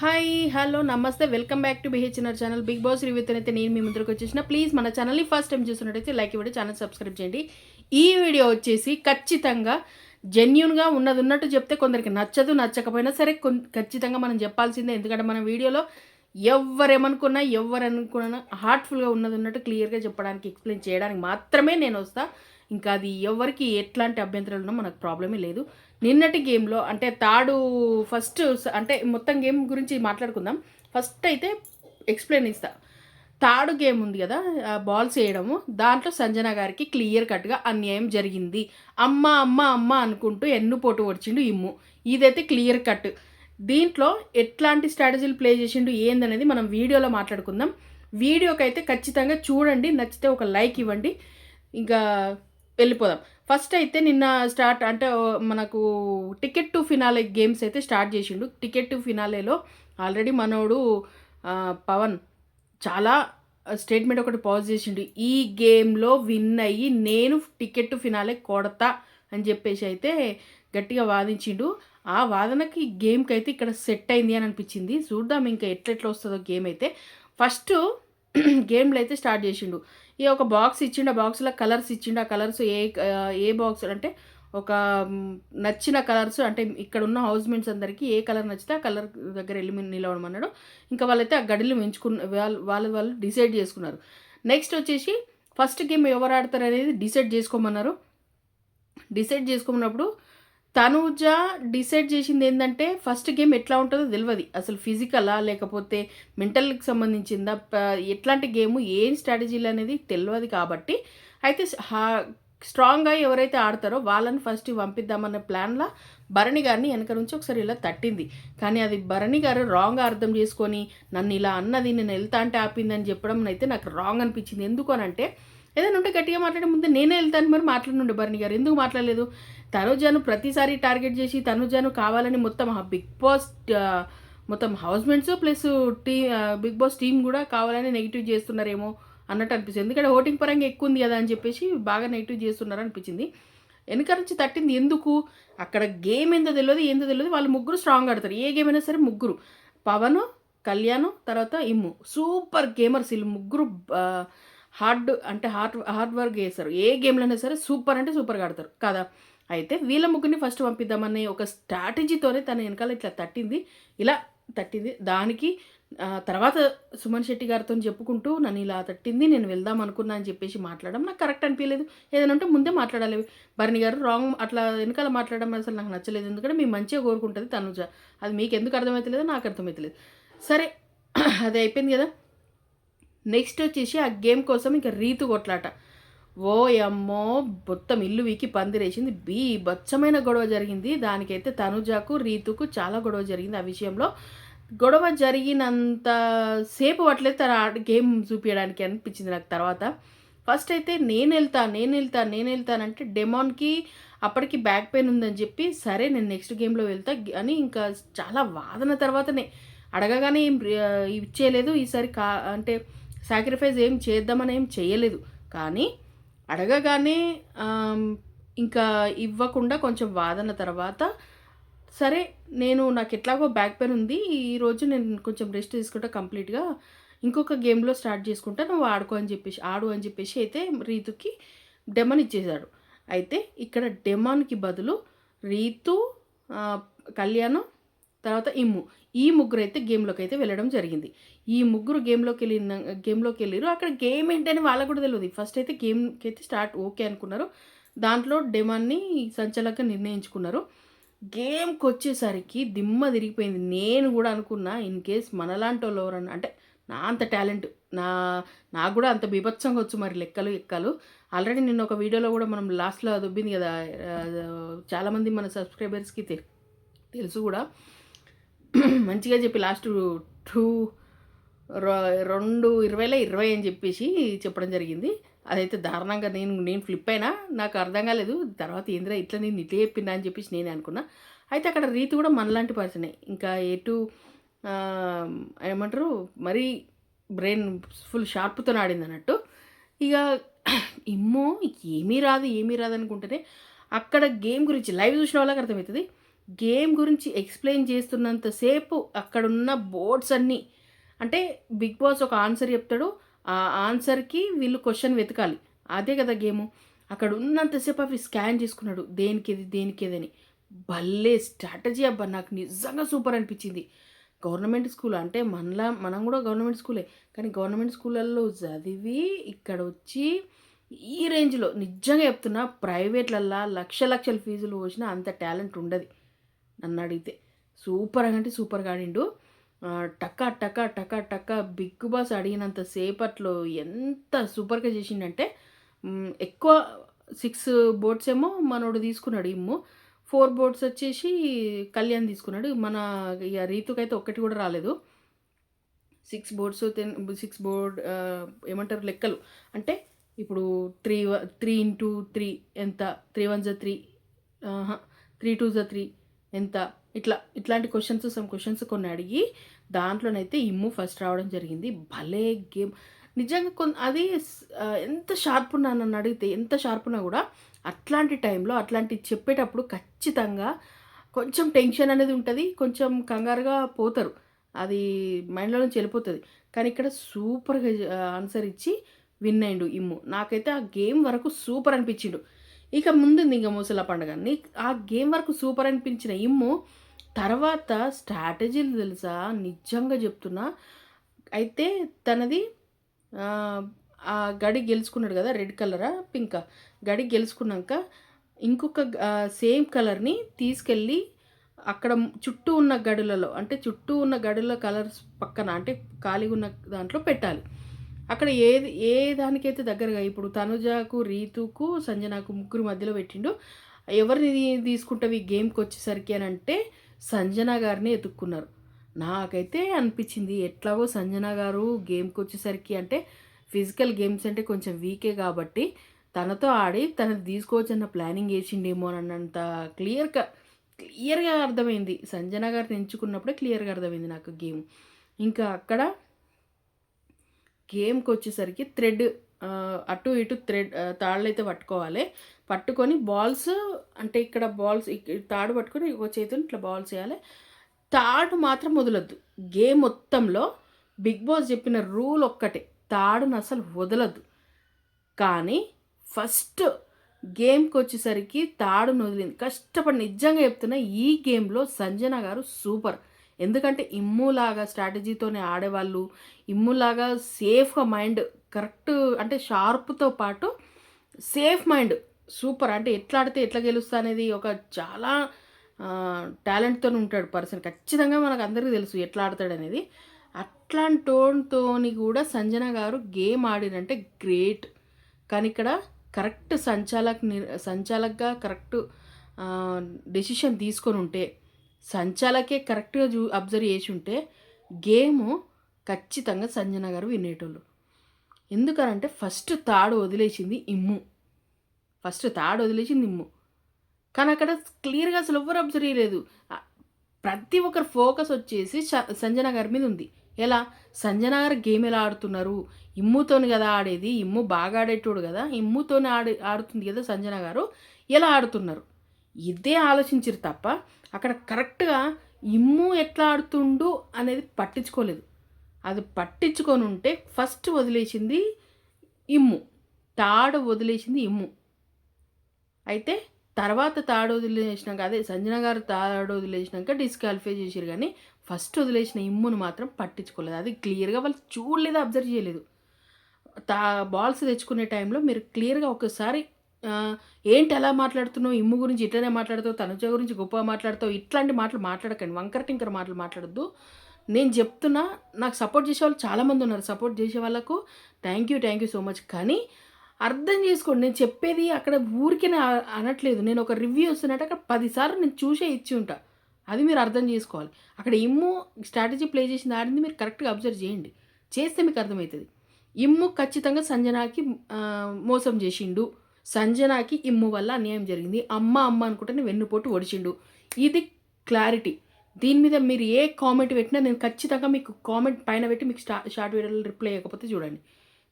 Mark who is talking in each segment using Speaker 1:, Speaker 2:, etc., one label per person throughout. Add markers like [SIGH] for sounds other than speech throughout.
Speaker 1: Hi hello నమస్తే welcome back to BHNR channel Bigg Boss రివ్యూతో అయితే నేను మీ ముందుకు వచ్చేసిన. ప్లీజ్ మన ఛానల్ని ఫస్ట్ టైం చూసినట్టయితే లైక్ ఇవ్వండి ఛానల్ సబ్స్క్రైబ్ చేయండి. ఈ వీడియో వచ్చేసి ఖచ్చితంగా జెన్యున్గా ఉన్నది ఉన్నట్టు చెప్తే కొందరికి నచ్చదు నచ్చకపోయినా సరే ఖచ్చితంగా మనం చెప్పాల్సిందే. ఎందుకంటే మన వీడియోలో ఎవరేమనుకున్నా ఎవరనుకున్నా హార్ట్ఫుల్గా ఉన్నది ఉన్నట్టు క్లియర్గా చెప్పడానికి ఎక్స్ప్లెయిన్ చేయడానికి మాత్రమే నేను వస్తాను ఇంకా అది ఎవరికి ఎట్లాంటి అభ్యంతరాలు ఉన్నా మనకు ప్రాబ్లమే లేదు. నిన్నటి గేమ్లో అంటే తాడు ఫస్ట్ అంటే మొత్తం గేమ్ గురించి మాట్లాడుకుందాం. ఫస్ట్ అయితే ఎక్స్ప్లెయిన్ ఇస్తా తాడు గేమ్ ఉంది కదా బాల్స్ వేయడము. దాంట్లో సంజన గారికి క్లియర్ కట్గా అన్యాయం జరిగింది. అమ్మ అమ్మ అమ్మ అనుకుంటూ ఎన్ను పోటు వచ్చిండు ఇమ్ము. ఇదైతే క్లియర్ కట్. దీంట్లో ఎట్లాంటి స్ట్రాటజీలు ప్లే చేసిండు ఏందనేది మనం వీడియోలో మాట్లాడుకుందాం. వీడియోకైతే ఖచ్చితంగా చూడండి నచ్చితే ఒక లైక్ ఇవ్వండి. ఇంకా వెళ్ళిపోదాం. ఫస్ట్ అయితే నిన్న స్టార్ట్ అంటే మనకు టికెట్ టు ఫినాలే గేమ్స్ అయితే స్టార్ట్ చేసిండు. టికెట్ టు ఫినాలేలో ఆల్రెడీ మనోడు పవన్ చాలా స్టేట్మెంట్ ఒకటి పాజ్ చేసిండు. ఈ గేమ్లో విన్ అయ్యి నేను టికెట్ టు ఫినాలే కొడతా అని చెప్పేసి అయితే గట్టిగా వాదించిండు. ఆ వాదనకి గేమ్కి అయితే ఇక్కడ సెట్ అయింది అని అనిపించింది. చూద్దాం ఇంకా ఎట్లెట్లా వస్తుందో గేమ్ అయితే. ఫస్ట్ [CLEARS THROAT] గేమ్లో అయితే స్టార్ట్ చేసిండు. ఈ ఒక బాక్స్ ఇచ్చిండు ఆ బాక్స్లో కలర్స్ ఇచ్చిండు. ఆ కలర్స్ ఏ ఏ బాక్స్ అంటే ఒక నచ్చిన కలర్స్ అంటే ఇక్కడ ఉన్న హౌస్ మేట్స్ అందరికీ ఏ కలర్ నచ్చితే ఆ కలర్ దగ్గర వెళ్ళి మీరు నిలవడమన్నాడు ఇంకా వాళ్ళైతే ఆ గడిలు ఎంచుకున్న వాళ్ళు వాళ్ళు వాళ్ళు డిసైడ్ చేసుకున్నారు. నెక్స్ట్ వచ్చేసి ఫస్ట్ గేమ్ ఎవరు ఆడతారు అనేది డిసైడ్ చేసుకోమన్నారు. డిసైడ్ చేసుకోమన్నప్పుడు తనూజ డిసైడ్ చేసింది ఏంటంటే ఫస్ట్ గేమ్ ఎట్లా ఉంటుందో తెలియదు అసలు ఫిజికలా లేకపోతే మెంటల్కి సంబంధించిందా ఎట్లాంటి గేమ్ ఏం స్ట్రాటజీలు అనేది తెలియదు కాబట్టి అయితే స్ట్రాంగ్గా ఎవరైతే ఆడతారో వాళ్ళని ఫస్ట్ పంపిద్దామనే ప్లాన్లో భరణి గారిని వెనక నుంచి ఒకసారి ఇలా తట్టింది. కానీ అది భరణి గారు రాంగ్ అర్థం చేసుకొని నన్ను ఇలా అన్నది నేను వెళ్తా అంటే ఆపిందని చెప్పడం అయితే నాకు రాంగ్ అనిపించింది. ఎందుకు అని అంటే ఏదైనా ఉంటే గట్టిగా మాట్లాడే ముందు నేనే వెళ్తాను మరి మాట్లాడుండే భరణి గారు. ఎందుకు మాట్లాడలేదు? తనుజాను ప్రతిసారి టార్గెట్ చేసి తనుజాను కావాలని మొత్తం బిగ్ బాస్ మొత్తం హౌస్మెంట్స్ ప్లస్ టీ బిగ్ బాస్ టీం కూడా కావాలని నెగిటివ్ చేస్తున్నారేమో అన్నట్టు అనిపిస్తుంది. ఎందుకంటే ఓటింగ్ పరంగా ఎక్కువ ఉంది కదా అని చెప్పేసి బాగా నెగిటివ్ చేస్తున్నారు అనిపించింది. వెనక నుంచి తట్టింది ఎందుకు? అక్కడ గేమ్ ఏందో తెలియదు ఏందో తెలియదు వాళ్ళు ముగ్గురు స్ట్రాంగ్ ఆడతారు. ఏ గేమ్ అయినా సరే ముగ్గురు. పవన్ కళ్యాణ్ తర్వాత ఇమ్ము. సూపర్ గేమర్స్ వీళ్ళు ముగ్గురు హార్డ్ అంటే హార్డ్ హార్డ్ వర్క్ చేస్తారు. ఏ గేమ్లో అయినా సరే సూపర్ అంటే సూపర్గా ఆడతారు. కదా? అయితే వీళ్ళ ముగ్గురిని ఫస్ట్ పంపిద్దామనే ఒక స్ట్రాటజీతోనే తన వెనకాల ఇట్లా తట్టింది. ఇలా తట్టింది. దానికి తర్వాత సుమన్ శెట్టి గారితో చెప్పుకుంటూ నన్ను ఇలా తట్టింది నేను వెళ్దాం అనుకున్నా అని చెప్పేసి మాట్లాడడం నాకు కరెక్ట్ అనిపించలేదు. ఏదైనా ఉంటే ముందే మాట్లాడాలి. భరణి గారు రాంగ్ అట్లా వెనకాల మాట్లాడడం అసలు నాకు నచ్చలేదు. ఎందుకంటే మీ మంచిగా కోరుకుంటుంది తనుజ. అది మీకు ఎందుకు అర్థమవుతలేదో నాకు అర్థమవుతలేదు సరే [CLEARS THROAT] అది అయిపోయింది కదా. నెక్స్ట్ వచ్చేసి ఆ గేమ్ కోసం ఇంకా రీతు కొట్లాట. ఓ అమ్మో మొత్తం ఇల్లు వీకి పందిరేసింది. బీ బచ్చమైన గొడవ జరిగింది. దానికైతే తనుజాకు రీతుకు చాలా గొడవ జరిగింది ఆ విషయంలో. గొడవ జరిగినంత సేపు పట్టలేదు తన గేమ్ చూపించడానికి అనిపించింది నాకు తర్వాత. ఫస్ట్ అయితే నేను వెళ్తా నేను వెళ్తా నేను వెళ్తానంటే డెమాన్కి అప్పటికి బ్యాక్ పెయిన్ ఉందని చెప్పి సరే నేను నెక్స్ట్ గేమ్లో వెళ్తా అని ఇంకా చాలా వాదన తర్వాతనే. అడగగానే ఏం ఇచ్చేయలేదు. ఈసారి కా అంటే సాక్రిఫైస్ ఏం చేద్దామని ఏం చేయలేదు. కానీ అడగగానే ఇంకా ఇవ్వకుండా కొంచెం వాదన తర్వాత సరే నేను నాకు ఎట్లాగో బ్యాక్ పెయిన్ ఉంది ఈరోజు నేను కొంచెం రెస్ట్ తీసుకుంటా కంప్లీట్గా ఇంకొక గేమ్లో స్టార్ట్ చేసుకుంటా నువ్వు ఆడుకో అని చెప్పేసి ఆడు అని చెప్పేసి అయితే రీతుకి డెమన్ ఇచ్చేశాడు. అయితే ఇక్కడ డెమాన్కి బదులు రీతు కళ్యాణం తర్వాత ఇమ్ము. ఈ ముగ్గురు అయితే గేమ్లోకి అయితే వెళ్ళడం జరిగింది. ఈ ముగ్గురు గేమ్లోకి వెళ్ళిన గేమ్లోకి వెళ్ళారు అక్కడ గేమ్ ఏంటని వాళ్ళకు కూడా తెలియదు ఫస్ట్ అయితే గేమ్కి అయితే స్టార్ట్ ఓకే అనుకున్నారు. దాంట్లో డెమాన్ని సంచలక నిర్ణయించుకున్నారు. గేమ్కి వచ్చేసరికి దిమ్మ తిరిగిపోయింది. నేను కూడా అనుకున్నా ఇన్ కేస్ మనలాంటి వాళ్ళు ఎవరన్నా అంటే నా అంత టాలెంట్ నా నాకు కూడా అంత బీభత్సంగా వచ్చు మరి లెక్కలు ఎక్కలు. ఆల్రెడీ నిన్న ఒక వీడియోలో కూడా మనం లాస్ట్లో దొబ్బింది కదా చాలామంది మన సబ్స్క్రైబర్స్కి తె- తెలుసు కూడా. మంచిగా చెప్పి లాస్ట్ టూ రెండు ఇరవైలో ఇరవై అని చెప్పేసి చెప్పడం జరిగింది. అదైతే దారుణంగా నేను నేను ఫ్లిప్ అయినా నాకు అర్థం కాలేదు. తర్వాత ఏంద్రా ఇట్లా నేను ఇట్లా చెప్పిందా అని చెప్పేసి నేను అనుకున్నా. అయితే అక్కడ రీతి కూడా మనలాంటి పర్సనే. ఇంకా ఎటు ఏమంటారు? మరీ బ్రెయిన్ ఫుల్ షార్ప్తో ఆడింది అన్నట్టు. ఇక ఇమ్మో ఏమీ రాదు ఏమీ రాదు అనుకుంటేనే అక్కడ గేమ్ గురించి లైవ్ చూసిన వాళ్ళకి అర్థమవుతుంది. గేమ్ గురించి ఎక్స్ప్లెయిన్ చేస్తున్నంతసేపు అక్కడున్న బోర్డ్స్ అన్నీ. అంటే బిగ్ బాస్ ఒక ఆన్సర్ చెప్తాడు. ఆ ఆన్సర్కి వీళ్ళు క్వశ్చన్ వెతకాలి. అదే కదా గేము. అక్కడ ఉన్నంతసేపు అవి స్కాన్ చేసుకున్నాడు. దేనికి దేనికిదని. దేనికి భలే స్ట్రాటజీ అబ్బా నాకు నిజంగా సూపర్ అనిపించింది. గవర్నమెంట్ స్కూల్ అంటే మనలా మనం కూడా గవర్నమెంట్ స్కూలే. కానీ గవర్నమెంట్ స్కూళ్ళల్లో చదివి ఇక్కడ వచ్చి ఈ రేంజ్లో నిజంగా చెప్తున్నా ప్రైవేట్లల్లా లక్ష లక్షల ఫీజులు పోసినా అంత టాలెంట్ ఉండదు. నన్ను అడిగితే సూపర్ అంటే సూపర్గా ఆడిండు. టక్క టకా టకా టకా టకా బిగ్ బాస్ అడిగినంత సేపట్లో ఎంత సూపర్గా చేసిండంటే ఎక్కువ సిక్స్ బోట్స్ ఏమో మనోడు తీసుకున్నాడు ఇమ్ము. ఫోర్ బోట్స్ వచ్చేసి కళ్యాణ్ తీసుకున్నాడు. మన ఇక రీతుకైతే ఒక్కటి కూడా రాలేదు. Six boards ten six board ఏమంటారు లెక్కలు. అంటే ఇప్పుడు త్రీ త్రీ ఇంటూ త్రీ ఎంత? త్రీ వన్ జా త్రీ త్రీ టూ జా త్రీ. ఎంత? ఇట్లా ఇట్లాంటి క్వశ్చన్స్ సమ్ క్వశ్చన్స్ కొన్ని అడిగి దాంట్లోనైతే ఇమ్ము ఫస్ట్ రావడం జరిగింది. భలే గేమ్. నిజంగా కొన్ అది ఎంత షార్ప్ ఉన్నా నన్ను అడిగితే ఎంత షార్ప్ ఉన్నా కూడా అట్లాంటి టైంలో అట్లాంటి చెప్పేటప్పుడు ఖచ్చితంగా కొంచెం టెన్షన్ అనేది ఉంటుంది కొంచెం కంగారుగా పోతారు. అది మైండ్లో నుంచి వెళ్ళిపోతుంది. కానీ ఇక్కడ సూపర్గా ఆన్సర్ ఇచ్చి విన్ అయిండు ఇమ్ము. నాకైతే ఆ గేమ్ వరకు సూపర్ అనిపించిండు. ఇక ముందుంది ఇంకా ముసల పండుగ ఆ గేమ్ వరకు సూపర్ అనిపించిన ఇమ్ము తర్వాత స్ట్రాటజీలు తెలుసా? నిజంగా చెప్తున్నా. అయితే తనది ఆ, గడి గెలుచుకున్నాడు కదా రెడ్ కలరా పింక్? గడి గెలుచుకున్నాక ఇంకొక సేమ్ కలర్ని తీసుకెళ్ళి అక్కడ చుట్టూ ఉన్న గడులలో అంటే చుట్టూ ఉన్న గడుల కలర్స్ పక్కన అంటే ఖాళీగా ఉన్న దాంట్లో పెట్టాలి. అక్కడ ఏది ఏ దానికైతే దగ్గరగా ఇప్పుడు తనుజాకు రీతుకు సంజనాకు ముగ్గురు మధ్యలో పెట్టిండు. ఎవరిని తీసుకుంటావు ఈ గేమ్కి వచ్చేసరికి అని అంటే సంజన గారిని ఎతుక్కున్నారు నాకైతే అనిపించింది ఎట్లాగో సంజన గారు గేమ్కి వచ్చేసరికి అంటే ఫిజికల్ గేమ్స్ అంటే కొంచెం వీకే కాబట్టి తనతో ఆడి తనది తీసుకోవచ్చన్న ప్లానింగ్ వేసిండేమో అని అన్నంత క్లియర్గా క్లియర్గా అర్థమైంది. సంజన గారిని ఎంచుకున్నప్పుడే క్లియర్గా అర్థమైంది నాకు గేమ్. ఇంకా అక్కడ గేమ్కి వచ్చేసరికి థ్రెడ్ అటు ఇటు థ్రెడ్ తాళ్ళు అయితే పట్టుకోవాలి. పట్టుకొని బాల్స్ అంటే ఇక్కడ బాల్స్ తాడు పట్టుకొని ఒక చేతిని ఇట్లా బాల్స్ వేయాలి. తాడు మాత్రం వదలొద్దు. గేమ్ మొత్తంలో బిగ్ బాస్ చెప్పిన రూల్ ఒక్కటే తాడును అసలు వదలద్దు. కానీ ఫస్ట్ గేమ్కి వచ్చేసరికి తాడును వదిలింది. కష్టపడి నిజంగా చెప్తున్నా ఈ గేమ్లో సంజన గారు సూపర్. ఎందుకంటే ఇమ్ములాగా స్ట్రాటజీతోనే ఆడేవాళ్ళు ఇమ్ములాగా సేఫ్గా మైండ్ కరెక్ట్ అంటే షార్ప్తో పాటు సేఫ్ మైండ్ సూపర్ అంటే ఎట్లా ఆడితే ఎట్లా గెలుస్తా అనేది ఒక చాలా టాలెంట్తో ఉంటాడు పర్సన్. ఖచ్చితంగా మనకు అందరికీ తెలుసు ఎట్లా ఆడతాడు అనేది. అట్లాంటి టోన్తోని కూడా సంజన గారు గేమ్ ఆడినంటే గ్రేట్ కానీ ఇక్కడ కరెక్ట్ సంచాలక్ సంచాలక్గా కరెక్ట్ డెసిషన్ తీసుకొని ఉంటే సంచాలకే కరెక్ట్గా చూ అబ్జర్వ్ చేసి ఉంటే గేమ్ ఖచ్చితంగా సంజన గారు వినేటోళ్ళు. ఎందుకనంటే ఫస్ట్ తాడు వదిలేసింది ఇమ్ము. ఫస్ట్ తాడు వదిలేసింది ఇమ్ము. కానీ అక్కడ క్లియర్గా అసలు ఎవ్వరు అబ్జర్వ్ చేయలేదు. ప్రతి ఒక్కరు ఫోకస్ వచ్చేసి సంజన గారి మీద ఉంది. ఎలా? సంజన గారు గేమ్ ఎలా ఆడుతున్నారు? ఇమ్ముతోని కదా ఆడేది? ఇమ్ము బాగా ఆడేటోడు కదా? ఇమ్ముతోనే ఆడి ఆడుతుంది కదా సంజన గారు? ఎలా ఆడుతున్నారు? ఇదే ఆలోచించరు తప్ప అక్కడ కరెక్ట్గా ఇమ్ము ఎట్లా ఆడుతుండు అనేది పట్టించుకోలేదు. అది పట్టించుకొని ఉంటే ఫస్ట్ వదిలేసింది ఇమ్ము తాడు వదిలేసింది ఇమ్ము. అయితే తర్వాత తాడు వదిలేసినాక అదే సంజన గారు తాడు వదిలేసినాక డిస్క్వాలిఫై చేసారు కానీ ఫస్ట్ వదిలేసిన ఇమ్మును మాత్రం పట్టించుకోలేదు. అది క్లియర్గా వాళ్ళు చూడలేదు అబ్జర్వ్ చేయలేదు. తా బాల్స్ తెచ్చుకునే టైంలో మీరు క్లియర్గా ఒకసారి ఏంటి ఎలా మాట్లాడుతున్నావు? ఇమ్ము గురించి ఇట్లనే మాట్లాడుతావు తనుజ గురించి గొప్పగా మాట్లాడతావు ఇట్లాంటి మాటలు మాట్లాడకండి వంకర టింకర మాటలు మాట్లాడద్దు. నేను చెప్తున్నా నాకు సపోర్ట్ చేసే వాళ్ళు చాలామంది ఉన్నారు సపోర్ట్ చేసే వాళ్ళకు thank you thank you so much కానీ అర్థం చేసుకోండి నేను చెప్పేది అక్కడ ఊరికే అనట్లేదు. నేను ఒక రివ్యూ వస్తున్నట్టు అక్కడ పదిసార్లు నేను చూసే ఇచ్చి ఉంటా. అది మీరు అర్థం చేసుకోవాలి. అక్కడ ఇమ్ము స్ట్రాటజీ ప్లే చేసింది ఆడింది మీరు కరెక్ట్గా అబ్జర్వ్ చేయండి. చేస్తే మీకు అర్థమవుతుంది. ఇమ్ము ఖచ్చితంగా సంజనాకి మోసం చేసిండు. సంజనాకి ఇమ్ము వల్ల అన్యాయం జరిగింది. అమ్మ అమ్మ అనుకుంటేనే వెన్నుపోటు ఒడిచిండు. ఇది క్లారిటీ. దీని మీద మీరు ఏ కామెంట్ పెట్టినా నేను ఖచ్చితంగా మీకు కామెంట్ పైన పెట్టి మీకు స్టా షార్ట్ వీడియోలో రిప్లై అయ్యకపోతే చూడండి.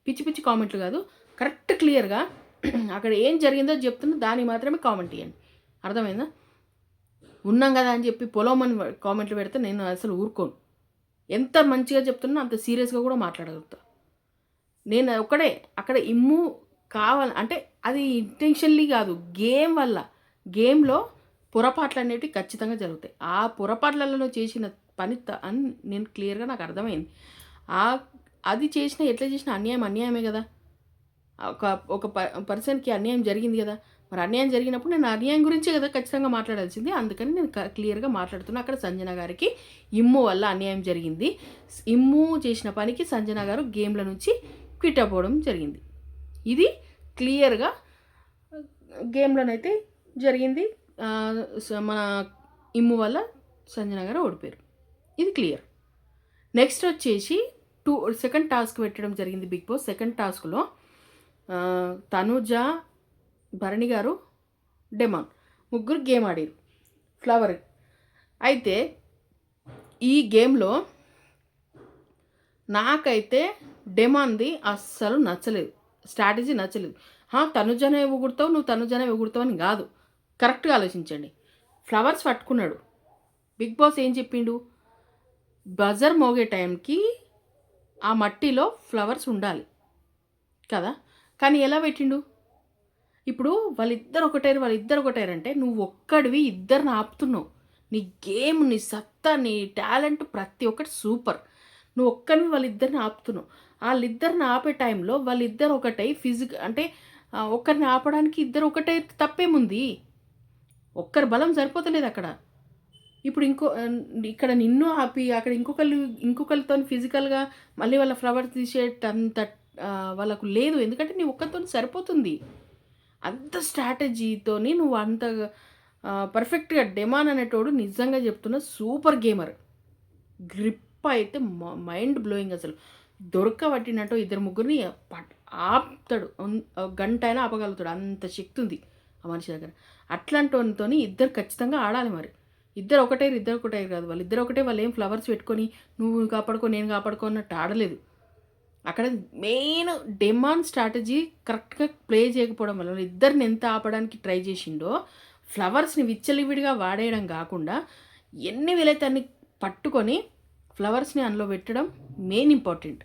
Speaker 1: పిచ్చి పిచ్చి కామెంట్లు కాదు. కరెక్ట్ క్లియర్గా [CLEARS THROAT] అక్కడ ఏం జరిగిందో చెప్తున్నా దానికి మాత్రమే కామెంట్ ఇవ్వండి అర్థమైందా? ఉన్నాం కదా అని చెప్పి పొలమని కామెంట్లు పెడితే నేను అసలు ఊరుకోను. ఎంత మంచిగా చెప్తున్నా అంత సీరియస్గా కూడా మాట్లాడగలుగుతా. నేను ఒకడే అక్కడ ఇమ్ము కావాలి అంటే అది ఇంటెన్షన్లీ కాదు. గేమ్ వల్ల. గేమ్లో పొరపాట్లు అనేవి ఖచ్చితంగా జరుగుతాయి. ఆ పొరపాట్లలో చేసిన పని అని నేను క్లియర్గా నాకు అర్థమైంది. ఆ అది చేసిన ఎట్లా చేసిన అన్యాయం అన్యాయమే కదా. ఒక ఒక పర్సన్కి అన్యాయం జరిగింది కదా. మరి అన్యాయం జరిగినప్పుడు నేను అన్యాయం గురించే కదా ఖచ్చితంగా మాట్లాడాల్సింది. అందుకని నేను క్లియర్గా మాట్లాడుతున్నా. అక్కడ సంజన గారికి ఇమ్ము వల్ల అన్యాయం జరిగింది. ఇమ్ము చేసిన పనికి సంజన గారు గేమ్ల నుంచి క్విట్ అవ్వడం జరిగింది. ఇది క్లియర్గా గేమ్లోనైతే జరిగింది. మన ఇమ్ము వల్ల సంజన గారు ఓడిపోయారు. ఇది క్లియర్. నెక్స్ట్ వచ్చేసి టూ సెకండ్ టాస్క్ పెట్టడం జరిగింది బిగ్ బాస్. సెకండ్ టాస్క్లో ఆ, తనుజ భరణి గారు డెమాన్ ముగ్గురు గేమ్ ఆడారు. ఫ్లవర్. అయితే ఈ గేమ్లో నాకైతే డెమాన్ది అస్సలు నచ్చలేదు. స్ట్రాటజీ నచ్చలేదు. తను తనుజనే ఊగుడతావు నువ్వు తనుజనే ఊగుడతావు అని కాదు. కరెక్ట్గా ఆలోచించండి. ఫ్లవర్స్ పట్టుకున్నాడు. బిగ్ బాస్ ఏం చెప్పిండు? బజర్ మోగే టైంకి ఆ మట్టిలో ఫ్లవర్స్ ఉండాలి కదా? కానీ ఎలా పెట్టిండు? ఇప్పుడు వాళ్ళిద్దరు ఒకటేరు వాళ్ళిద్దరు ఒకటైరు అంటే నువ్వు ఒక్కడివి ఇద్దరిని ఆపుతున్నావు. నీ గేమ్ నీ సత్తా నీ టాలెంట్ ప్రతి ఒక్కటి సూపర్. నువ్వు ఒక్కడివి వాళ్ళిద్దరిని ఆపుతున్నావు. వాళ్ళిద్దరిని ఆపే టైంలో వాళ్ళిద్దరు ఒకటై ఫిజిక్ అంటే ఒక్కరిని ఆపడానికి ఇద్దరు ఒకటే తప్పేముంది? ఒక్కరి బలం సరిపోతలేదు అక్కడ. ఇప్పుడు ఇంకో ఇక్కడ నిన్ను ఆపి అక్కడ ఇంకొకళ్ళు ఇంకొకరితో ఫిజికల్గా మళ్ళీ వాళ్ళ ఫ్లవర్ తీసేటంత వాళ్ళకు లేదు. ఎందుకంటే నీ ఒక్కరితో సరిపోతుంది. అంత స్ట్రాటజీతోని నువ్వు అంత పర్ఫెక్ట్గా డెమాన్ అనేటోడు నిజంగా చెప్తున్న సూపర్ గేమర్. గ్రిప్ అయితే మైండ్ బ్లోయింగ్ అసలు. దొరకబట్టినట్టు ఇద్దరు ముగ్గురిని ఆపుతాడు. గంట అయినా ఆపగలుగుతాడు. అంత శక్తి ఉంది ఆ మనిషి దగ్గర. అట్లాంటితో ఇద్దరు ఖచ్చితంగా ఆడాలి మరి. ఇద్దరు ఒకటే ఇద్దరు ఒకటే కాదు. వాళ్ళు ఇద్దరు ఒకటే వాళ్ళు ఏం ఫ్లవర్స్ పెట్టుకొని నువ్వు కాపాడుకో నేను కాపాడుకో అన్నట్టు ఆడలేదు. అక్కడ మెయిన్ డిమాండ్ స్ట్రాటజీ కరెక్ట్గా ప్లే చేయకపోవడం వల్ల వాళ్ళు ఇద్దరిని ఎంత ఆపడానికి ట్రై చేసిండో ఫ్లవర్స్ని విచ్చలివిడిగా వాడేయడం కాకుండా ఎన్ని వీలైతే అన్ని పట్టుకొని ఫ్లవర్స్ని అందులో పెట్టడం మెయిన్ ఇంపార్టెంట్.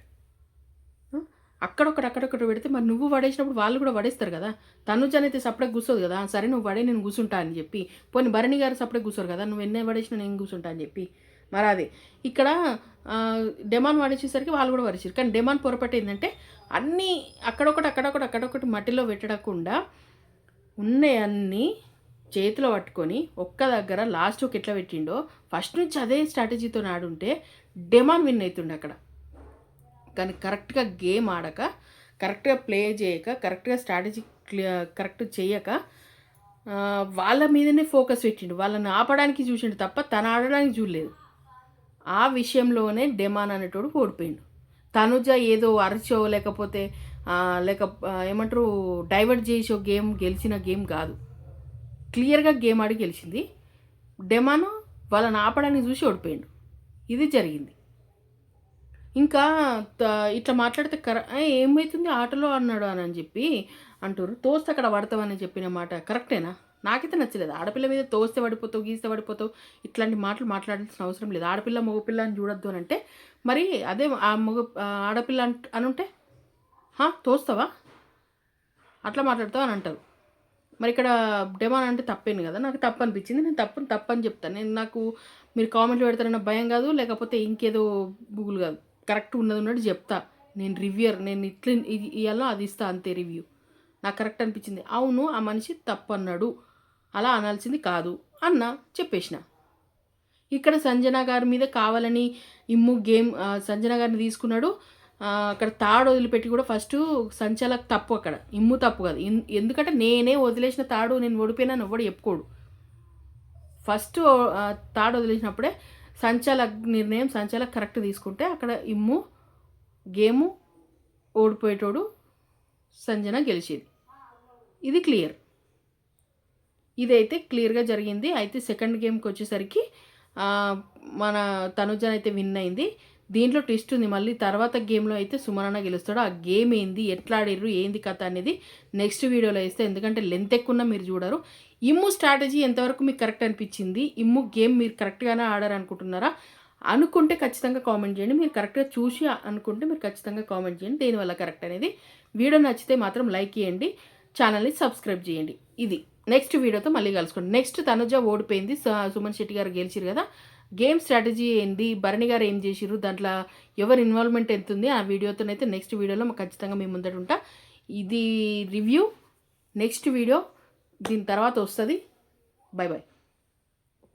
Speaker 1: అక్కడొక్కడ అక్కడొక్కడ పెడితే మరి నువ్వు పడేసినప్పుడు వాళ్ళు కూడా పడేస్తారు కదా. తనుజ అనేది సపరేట్ కూర్చోదు కదా. సరే నువ్వు పడే నేను కూర్చుంటా అని చెప్పి. పోనీ భరణి గారు సపరేట్ కూర్చోరు కదా. నువ్వు ఎన్నే పడేసినా నేను కూర్చుంటా అని చెప్పి. మరి అది. ఇక్కడ డెమాన్ పడేసేసరికి వాళ్ళు కూడా పడేసారు కానీ డెమాన్ పొరపాటు ఏంటంటే అన్నీ అక్కడొకటి అక్కడొకటి అక్కడొకటి మట్టిలో పెట్టడకుండా ఉన్నాయి అన్నీ చేతిలో పట్టుకొని ఒక్క దగ్గర లాస్ట్ ఒక ఎట్లా పెట్టిండో ఫస్ట్ నుంచి అదే స్ట్రాటజీతో నాడుంటే డెమాన్ విన్ అవుతుండే అక్కడ. కానీ కరెక్ట్గా గేమ్ ఆడక కరెక్ట్గా ప్లే చేయక కరెక్ట్గా స్ట్రాటజీ కరెక్ట్ చేయక వాళ్ళ మీదనే ఫోకస్ పెట్టిండు. వాళ్ళని ఆపడానికి చూసిండు తప్ప తను ఆడడానికి చూడలేదు. ఆ విషయంలోనే డెమాన్ అనేటోడు ఓడిపోయిండు. తనుజ ఏదో అరచో లేకపోతే లేక ఏమంటారు డైవర్ట్ చేసో గేమ్ గెలిచిన గేమ్ కాదు. క్లియర్గా గేమ్ ఆడి గెలిచింది. డెమాను వాళ్ళని ఆపడానికి చూసి ఓడిపోయిండు. ఇది జరిగింది. ఇంకా ఇట్లా మాట్లాడితే కర ఏమవుతుంది ఆటలో అన్నాడు అని అని చెప్పి అంటారు తోస్తే అక్కడ పడతావని చెప్పిన మాట. కరెక్టేనా? నాకైతే నచ్చలేదు. ఆడపిల్ల మీద తోస్తే పడిపోతావు గీస్తే పడిపోతావు ఇట్లాంటి మాటలు మాట్లాడాల్సిన అవసరం లేదు. ఆడపిల్ల మగపిల్ల అని చూడొద్దు అని అంటే మరి అదే ఆ మగ ఆడపిల్ల అంట అని ఉంటే తోస్తావా? అట్లా మాట్లాడతావు అని అంటారు. మరి ఇక్కడ డెమాన్ అంటే తప్పేను కదా? నాకు తప్పు అనిపించింది. నేను తప్పుని తప్పు చెప్తాను. నేను నాకు మీరు కామెంట్లు పెడతారన్న భయం కాదు లేకపోతే ఇంకేదో గూగుల్ కాదు. కరెక్ట్ ఉన్నది ఉన్నట్టు చెప్తా. నేను రివ్యూర్ నేను ఇట్లా ఇది ఇవ్వాలో అది ఇస్తా అంతే రివ్యూ. నాకు కరెక్ట్ అనిపించింది. అవును ఆ మనిషి తప్పు అన్నాడు అలా అనాల్సింది కాదు అన్న చెప్పేసిన. ఇక్కడ సంజన గారి మీద కావాలని ఇమ్ము గేమ్ సంజన గారిని తీసుకున్నాడు. అక్కడ తాడు వదిలిపెట్టి కూడా ఫస్ట్ సంచలక్ తప్పు అక్కడ. ఇమ్ము తప్పు కాదు. ఎన్- ఎందుకంటే నేనే వదిలేసిన తాడు నేను ఓడిపోయినా ఎవడు చెప్పుకోడు. ఫస్ట్ తాడు వదిలేసినప్పుడే సంచాలక నిర్ణయం సంచాలక్ కరెక్ట్ తీసుకుంటే అక్కడ ఇమ్ము గేము ఓడిపోయేటోడు సంజన గెలిచేది. ఇది క్లియర్. ఇదైతే క్లియర్గా జరిగింది. అయితే సెకండ్ గేమ్కి వచ్చేసరికి మన తనుజన్ అయితే విన్ అయింది. దీంట్లో ట్విస్ట్ ఉంది. మళ్ళీ తర్వాత గేమ్లో అయితే సుమనన్న గెలుస్తాడు. ఆ గేమ్ ఏంది? ఎట్లా ఆడిర్రు? ఏంది కథ అనేది నెక్స్ట్ వీడియోలో ఇస్తే ఎందుకంటే లెంత్ ఎక్కువ మీరు చూడరు. ఇమ్ము స్ట్రాటజీ ఎంతవరకు మీకు కరెక్ట్ అనిపించింది? ఇమ్ము గేమ్ మీరు కరెక్ట్గానే ఆడారు అనుకుంటున్నారా? అనుకుంటే ఖచ్చితంగా కామెంట్ చేయండి. మీరు కరెక్ట్గా చూసి అనుకుంటే మీరు ఖచ్చితంగా కామెంట్ చేయండి. దేనివల్ల కరెక్ట్ అనేది? వీడియో నచ్చితే మాత్రం లైక్ చేయండి. ఛానల్ని సబ్స్క్రైబ్ చేయండి. ఇది. నెక్స్ట్ వీడియోతో మళ్ళీ కలుసుకోండి నెక్స్ట్ తనుజ ఓడిపోయింది. స- సుమన్ శెట్టి గారు గెలిచిరు కదా? గేమ్ స్ట్రాటజీ ఏంది? భరణి గారు ఏం చేసిర్రు? దాంట్లో ఎవరి ఇన్వాల్వ్మెంట్ ఎంత ఉంది ఆ వీడియోతోనైతే నెక్స్ట్ వీడియోలో ఖచ్చితంగా మేము ముందట ఉంటా ఇది రివ్యూ నెక్స్ట్ వీడియో దీని తర్వాత వస్తుంది. Bye bye